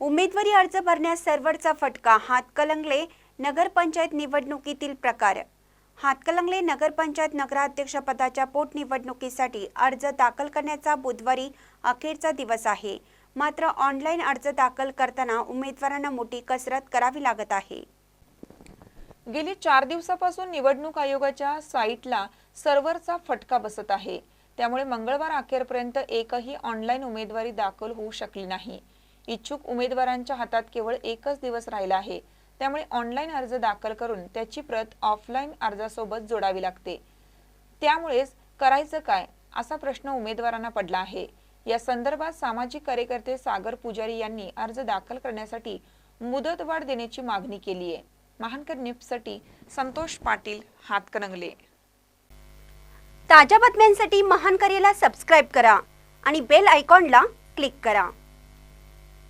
उमेदवारी अर्ज भरण्यास सर्व्हरचा फटका. हातकलंगले नगरपंचायत निवडणुकीतील प्रकार. हातकलंगले नगरपंचायत नगराध्यक्षपदाच्या पोटनिवडणुकीसाठी अर्ज दाखल करण्याचा बुधवारी अखेरचा दिवस आहे. मात्र ऑनलाईन अर्ज दाखल करताना उमेदवारांना मोठी कसरत करावी लागत आहे. गेली चार दिवसापासून निवडणूक आयोगाच्या साईटला सर्व्हरचा फटका बसत आहे. त्यामुळे मंगळवार अखेरपर्यंत एकही ऑनलाईन उमेदवारी दाखल होऊ शकली नाही. इच्छुक उमेदवारांच्या हातात केवळ एकच दिवस राहिला आहे. त्यामुळे ऑनलाईन अर्ज दाखल करून त्याची प्रत ऑफलाईन अर्जासोबत जोडावी लागते. त्यामुळेच करायचं काय असा प्रश्न उमेदवारांना पडला आहे. या संदर्भात सामाजिक कार्यकर्ते सागर पुजारी यांनी अर्ज दाखल करण्यासाठी मुदतवाढ देण्याची मागणी केली आहे. महानकर निफ्टसाठी संतोष पाटील हातकणंगले. ताज्या बातम्यांसाठी महानकरेला सबस्क्राईब करा आणि बेल आयकॉनला क्लिक करा.